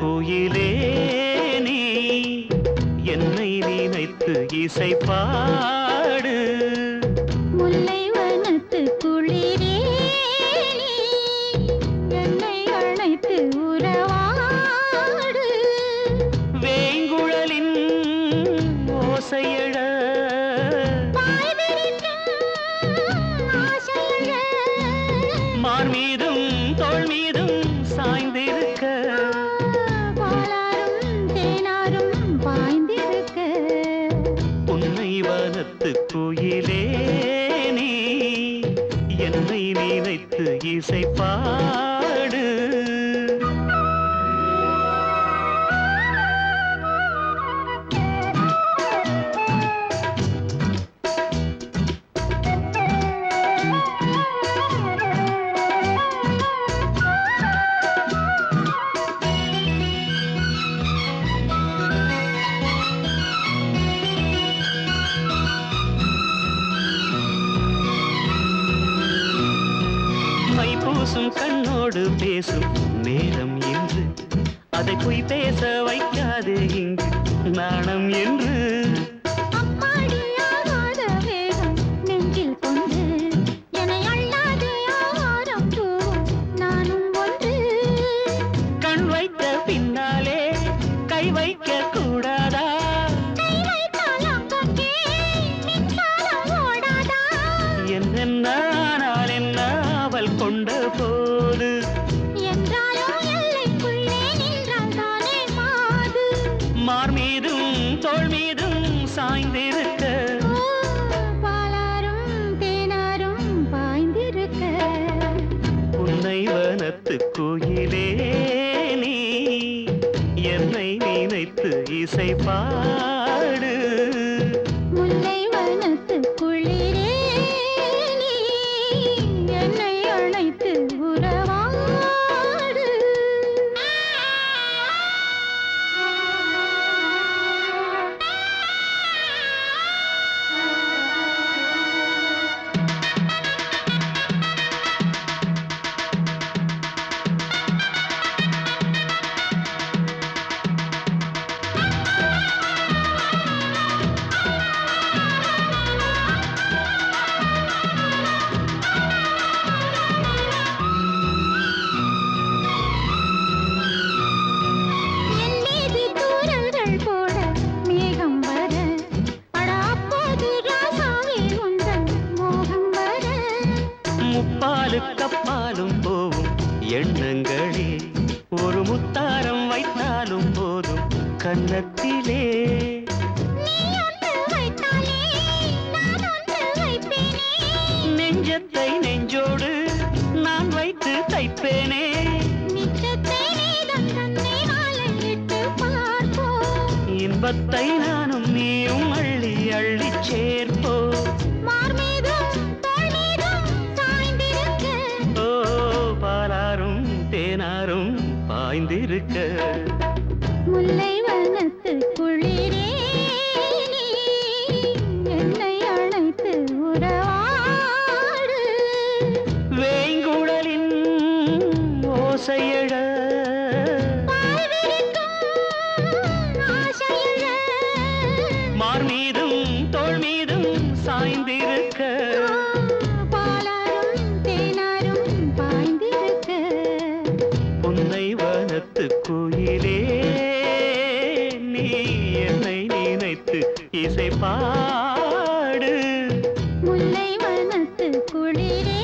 கோயிலே இசை பாடு. முல்லை வனத்து குளிரே என்னை அழைத்து உறவாடு. வேங்குழலின் ஓசையழ பாய் வனத்து கோயிலே நீ என்னை நினைத்து இசைப்பா மை பூசும் கண்ணோடு பேசும் நேரம் என்று அதை பொய் பேச வைக்காது இங்கு நாணம் என்று. சாய்ந்திருக்க பாலாரும் தேனாரும் பாய்ந்திருக்க. உன்னை வனத்து கோயிலே நீ என்னை நினைத்து இசை முப்பாலு கப்பாலும் போவும் எண்ணங்களே. ஒரு முத்தாரம் வைத்தாலும் போதும் கன்னத்திலே. நெஞ்சத்தை நெஞ்சோடு நான் வைத்து தைப்பேனே. இன்பத்தை நானும் நீயும் அள்ளி அள்ளி சேர்ப்போ தேனாரும் பாய்ந்திருக்க. முல்லை வனத்து குளிரே என்னை அழைத்து உறவாடு. வேங்குழலின் ஓசையழ கோயிலே நீ என்னை நினைத்து இசை பாடு. முல்லை வனத்து குளிரே